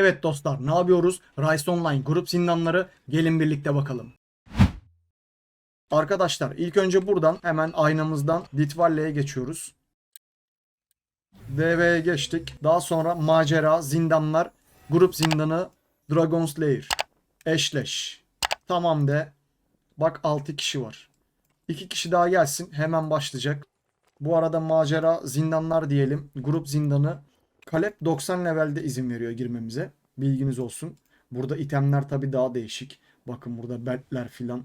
Evet dostlar ne yapıyoruz? Rise Online grup zindanları gelin birlikte bakalım. Arkadaşlar ilk önce buradan hemen aynamızdan Ditvalle'ye geçiyoruz. DV'ye geçtik. Daha sonra macera, zindanlar, grup zindanı, Dragon Slayer, Eşleş. Tamam de. Bak 6 kişi var. 2 kişi daha gelsin. Hemen başlayacak. Bu arada macera, zindanlar diyelim. Grup zindanı. Kalep 90 levelde izin veriyor girmemize. Bilginiz olsun. Burada itemler tabii daha değişik. Bakın burada beltler filan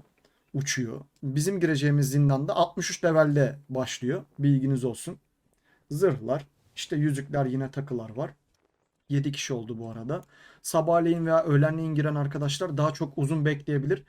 uçuyor. Bizim gireceğimiz zindanda 63 levelde başlıyor. Bilginiz olsun. Zırhlar, işte yüzükler yine takılar var. 7 kişi oldu bu arada. Sabahleyin veya öğlenleyin giren arkadaşlar daha çok uzun bekleyebilir.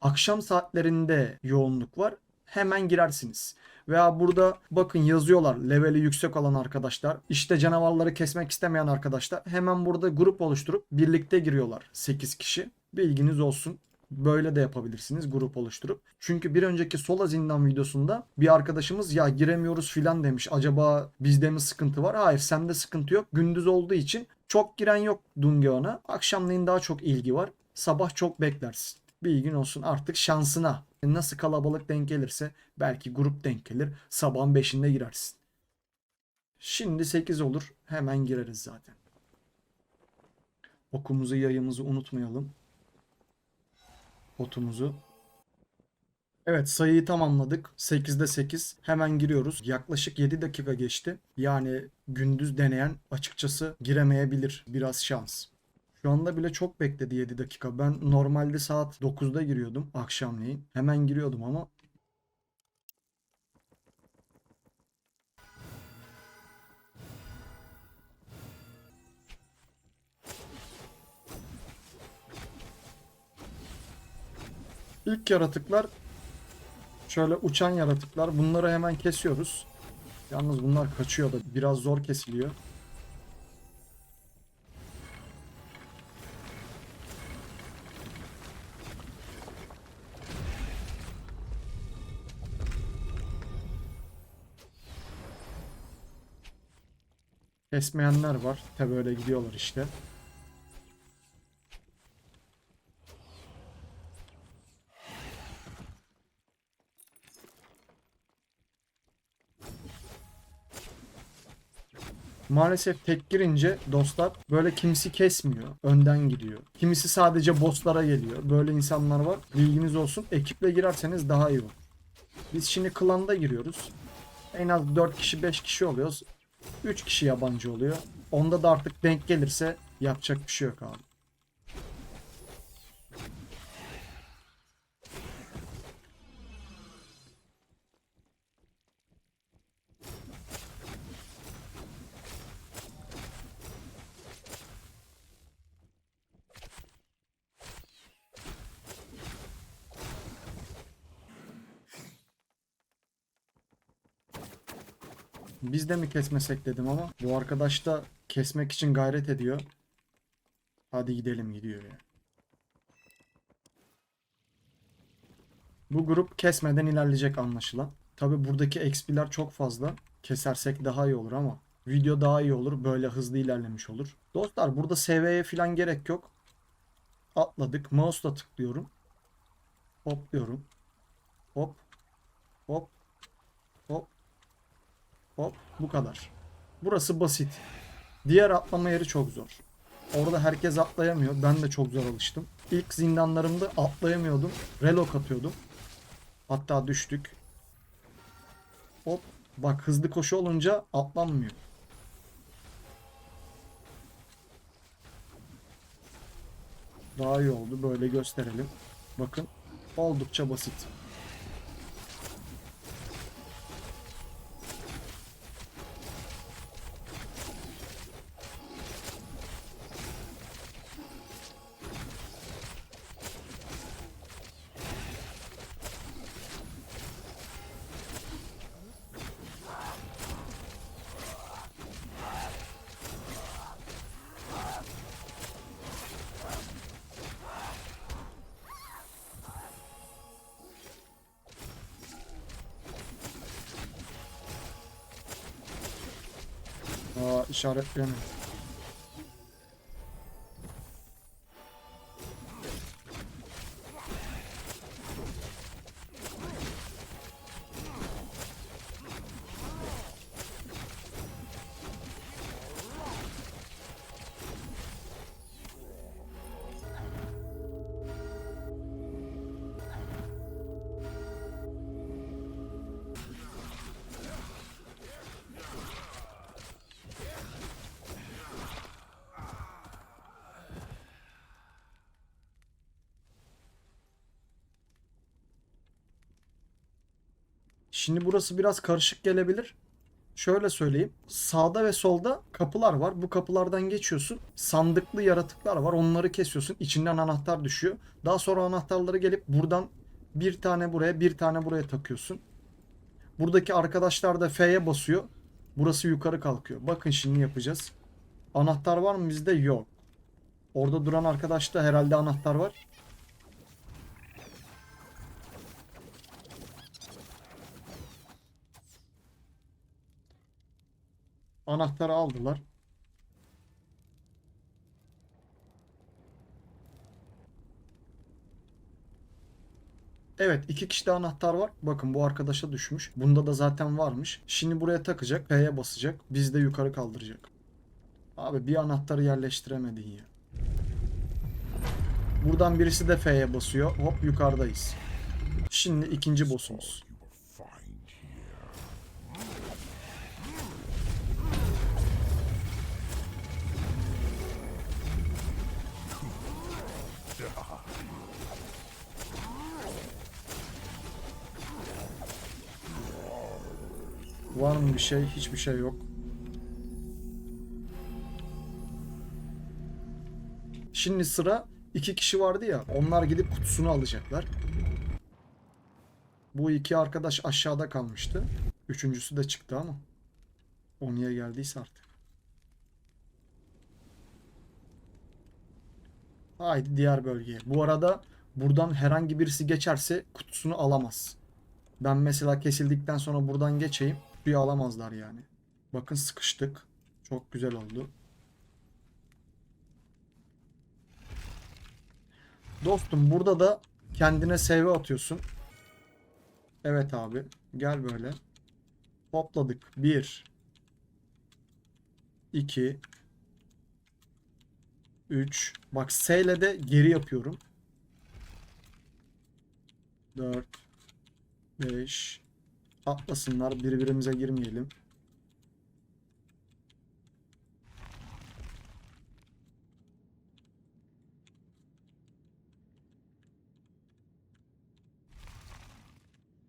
Akşam saatlerinde yoğunluk var. Hemen girersiniz. Veya burada bakın yazıyorlar leveli yüksek olan arkadaşlar. İşte canavarları kesmek istemeyen arkadaşlar. Hemen burada grup oluşturup birlikte giriyorlar 8 kişi. Bilginiz olsun. Böyle de yapabilirsiniz grup oluşturup. Çünkü bir önceki Sola Zindan videosunda bir arkadaşımız ya giremiyoruz filan demiş. Acaba bizde mi sıkıntı var? Hayır sende sıkıntı yok. Gündüz olduğu için çok giren yok Dungeon'a. Akşamleyin daha çok ilgi var. Sabah çok beklersin. Bilgin olsun artık şansına. Nasıl kalabalık denk gelirse belki grup denk gelir. Sabahın 5'inde girersin. Şimdi 8 olur. Hemen gireriz zaten. Okumuzu yayımızı unutmayalım. Otumuzu. Evet sayıyı tamamladık. 8'de 8. Hemen giriyoruz. Yaklaşık 7 dakika geçti. Yani gündüz deneyen açıkçası giremeyebilir. Biraz şans. Şu anda bile çok bekledi 7 dakika. Ben normalde saat 9'da giriyordum akşamleyin. Hemen giriyordum ama İlk yaratıklar şöyle uçan yaratıklar. Bunları hemen kesiyoruz. Yalnız bunlar kaçıyor da biraz zor kesiliyor. Kesmeyenler var. Tabi öyle gidiyorlar işte. Maalesef tek girince dostlar böyle kimisi kesmiyor. Önden gidiyor. Kimisi sadece bosslara geliyor. Böyle insanlar var. Bilginiz olsun. Ekiple girerseniz daha iyi olur. Biz şimdi klanda giriyoruz. En az 4 kişi 5 kişi oluyoruz. 3 kişi yabancı oluyor. Onda da artık denk gelirse yapacak bir şey yok abi. Biz de mi kesmesek dedim ama bu arkadaş da kesmek için gayret ediyor. Hadi gidelim gidiyor ya. Bu grup kesmeden ilerleyecek anlaşılan. Tabi buradaki XP'ler çok fazla. Kesersek daha iyi olur ama video daha iyi olur. Böyle hızlı ilerlemiş olur. Dostlar burada SV'ye falan gerek yok. Atladık. Mouse'la tıklıyorum. Hopluyorum. Hop. Hop. Hop. Hop bu kadar. Burası basit. Diğer atlama yeri çok zor. Orada herkes atlayamıyor. Ben de çok zor alıştım. İlk zindanlarımda atlayamıyordum. Relok atıyordum. Hatta düştük. Hop. Bak hızlı koşu olunca atlanmıyor. Daha iyi oldu. Böyle gösterelim. Bakın. Oldukça basit. İşaretleyemiyorum. Şimdi burası biraz karışık gelebilir. Şöyle söyleyeyim. Sağda ve solda kapılar var. Bu kapılardan geçiyorsun. Sandıklı yaratıklar var. Onları kesiyorsun. İçinden anahtar düşüyor. Daha sonra anahtarları gelip buradan bir tane buraya bir tane buraya takıyorsun. Buradaki arkadaşlar da F'ye basıyor. Burası yukarı kalkıyor. Bakın şimdi yapacağız. Anahtar var mı bizde? Yok. Orada duran arkadaşta herhalde anahtar var. Anahtarı aldılar. Evet iki kişide anahtar var. Bakın bu arkadaşa düşmüş. Bunda da zaten varmış. Şimdi buraya takacak. P'ye basacak. Biz de yukarı kaldıracak. Abi bir anahtarı yerleştiremedin ya. Buradan birisi de F'ye basıyor. Hop yukarıdayız. Şimdi ikinci boss'umuz. Var mı bir şey? Hiçbir şey yok. Şimdi sıra iki kişi vardı ya. Onlar gidip kutusunu alacaklar. Bu iki arkadaş aşağıda kalmıştı. Üçüncüsü de çıktı ama. O niye geldiyse artık. Haydi diğer bölgeye. Bu arada buradan herhangi birisi geçerse kutusunu alamaz. Ben mesela kesildikten sonra buradan geçeyim. Bir alamazlar yani. Bakın sıkıştık. Çok güzel oldu. Dostum burada da kendine save atıyorsun. Evet abi. Gel böyle. Topladık. 1 2 3 Bak S ile de geri yapıyorum. 4 5 Atlasınlar. Birbirimize girmeyelim.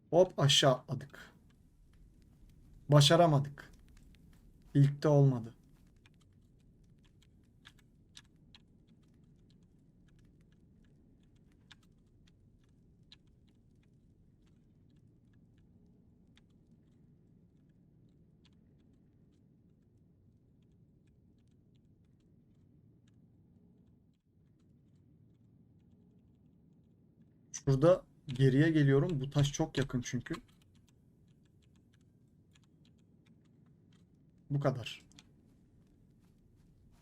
Hop aşağı atladık. Başaramadık. İlk de olmadı. Şurada geriye geliyorum. Bu taş çok yakın çünkü. Bu kadar.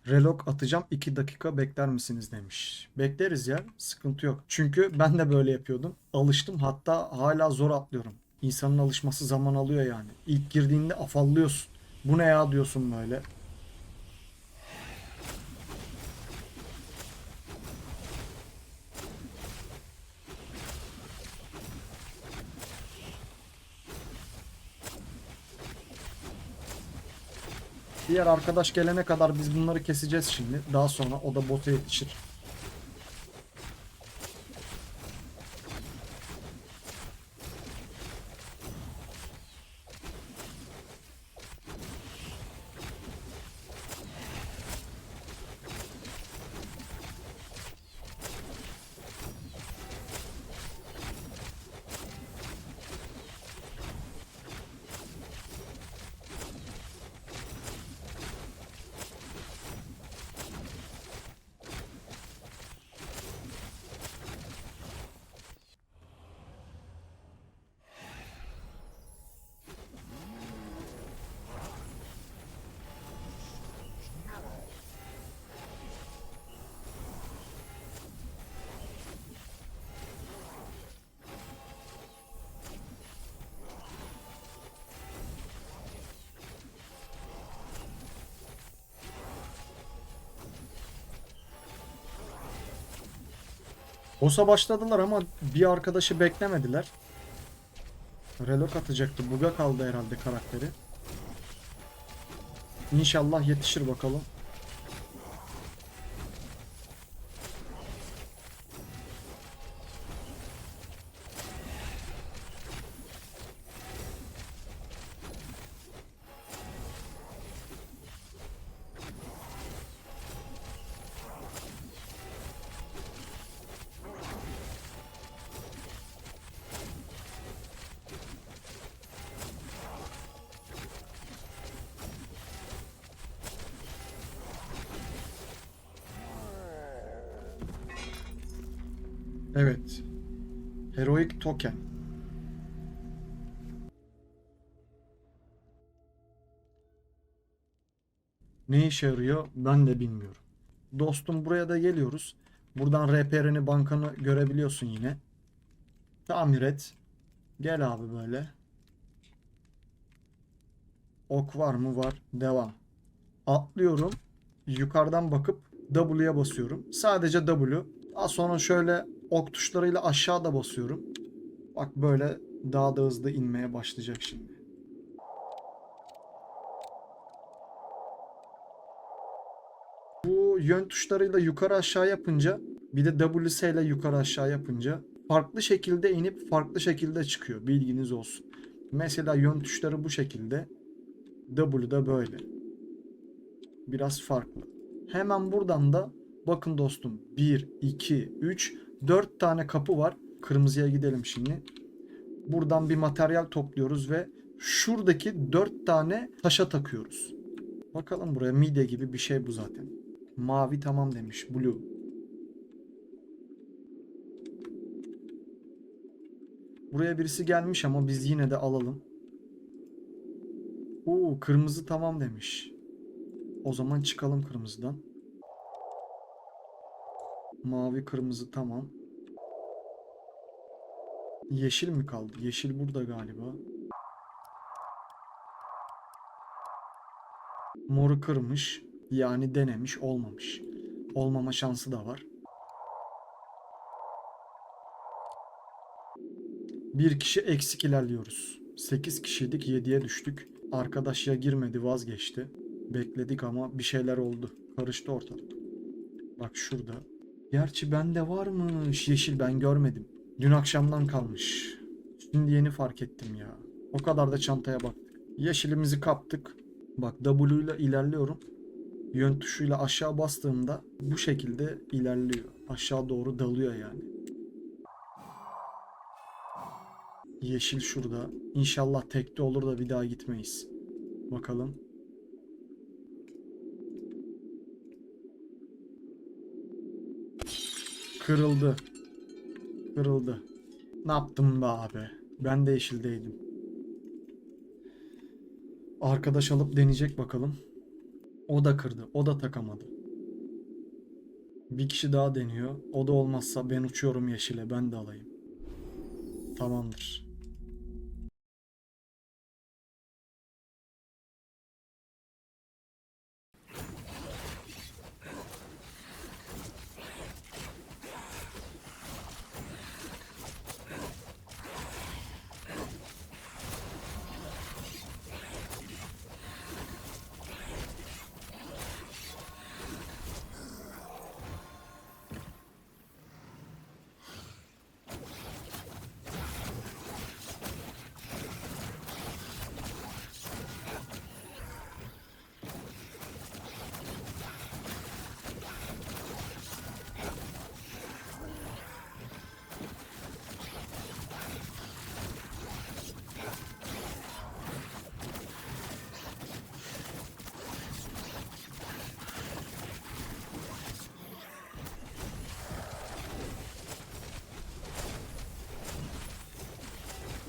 Relok atacağım 2 dakika bekler misiniz demiş. Bekleriz ya sıkıntı yok. Çünkü ben de böyle yapıyordum. Alıştım hatta hala zor atlıyorum. İnsanın alışması zaman alıyor yani. İlk girdiğinde afallıyorsun. Bu ne ya diyorsun böyle. Diğer arkadaş gelene kadar biz bunları keseceğiz şimdi. Daha sonra o da bota yetişir. Boss'a başladılar ama bir arkadaşı beklemediler. Relok atacaktı. Buga kaldı herhalde karakteri. İnşallah yetişir bakalım. Heroic Token. Ne işe yarıyor ben de bilmiyorum. Dostum buraya da geliyoruz. Buradan RPR'ini bankanı görebiliyorsun yine. Tamir et. Gel abi böyle. Ok var mı? Var. Devam. Atlıyorum. Yukarıdan bakıp W'ye basıyorum. Sadece W. Daha sonra şöyle ok tuşlarıyla aşağıda basıyorum. Bak böyle daha da hızlı inmeye başlayacak şimdi. Bu yön tuşlarıyla yukarı aşağı yapınca bir de WS ile yukarı aşağı yapınca farklı şekilde inip farklı şekilde çıkıyor. Bilginiz olsun. Mesela yön tuşları bu şekilde. W da böyle. Biraz farklı. Hemen buradan da bakın dostum 1, 2, 3, 4 tane kapı var. Kırmızıya gidelim şimdi. Buradan bir materyal topluyoruz ve şuradaki 4 tane taşa takıyoruz. Bakalım buraya midye gibi bir şey bu zaten. Mavi tamam demiş. Blue. Buraya birisi gelmiş ama biz yine de alalım. Oo kırmızı tamam demiş. O zaman çıkalım kırmızıdan. Mavi kırmızı tamam. Yeşil mi kaldı? Yeşil burada galiba. Moru kırmış. Yani denemiş olmamış. Olmama şansı da var. Bir kişi eksik ilerliyoruz. 8 kişiydik 7'ye düştük. Arkadaş ya girmedi vazgeçti. Bekledik ama bir şeyler oldu. Karıştı ortalık. Bak şurada. Gerçi bende varmış yeşil ben görmedim. Dün akşamdan kalmış. Şimdi yeni fark ettim ya. O kadar da çantaya baktık. Yeşilimizi kaptık. Bak W ile ilerliyorum. Yön tuşuyla aşağı bastığımda bu şekilde ilerliyor. Aşağı doğru dalıyor yani. Yeşil şurada. İnşallah tekte olur da bir daha gitmeyiz. Bakalım. Kırıldı. Kırıldı. Ne yaptım be abi? Ben de yeşildeydim. Arkadaş alıp deneyecek bakalım. O da kırdı. O da takamadı. Bir kişi daha deniyor. O da olmazsa ben uçuyorum yeşile. Ben de alayım. Tamamdır.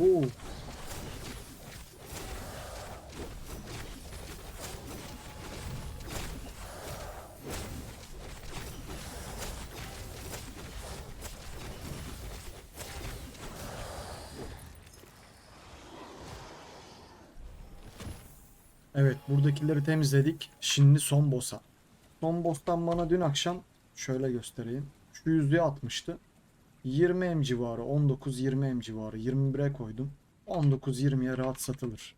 Oo. Evet, buradakileri temizledik. Şimdi son boss'a. Son boss'tan bana dün akşam şöyle göstereyim. Şu yüzüğü atmıştı. 20 M civarı, 19-20 M civarı. 21'e koydum. 19-20'ye rahat satılır.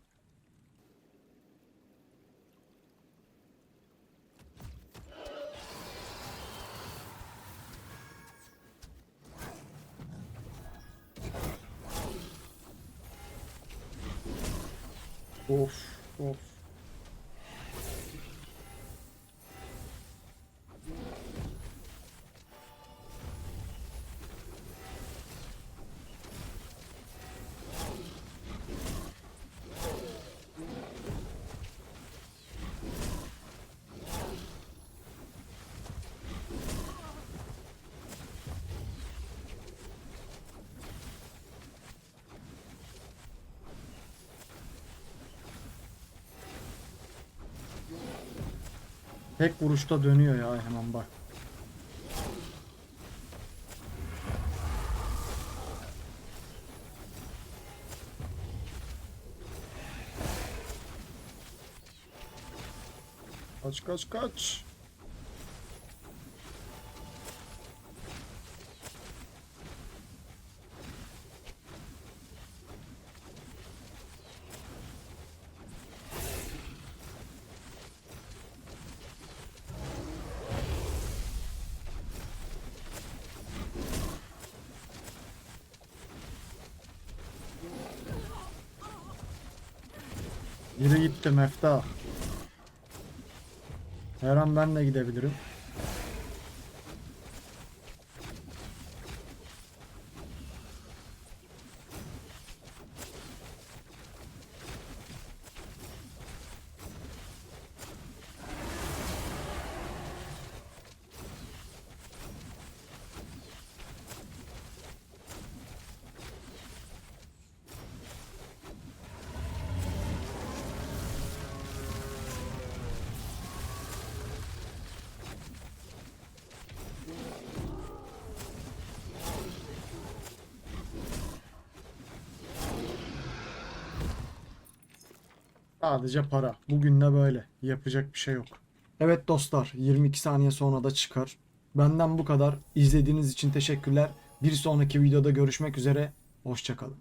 Of, of. Tek vuruşta dönüyor ya hemen bak. Kaç kaç kaç. Yürü gitti Mefta. Her an ben de gidebilirim. Sadece para. Bugün de böyle. Yapacak bir şey yok. Evet dostlar 22 saniye sonra da çıkar. Benden bu kadar. İzlediğiniz için teşekkürler. Bir sonraki videoda görüşmek üzere. Hoşçakalın.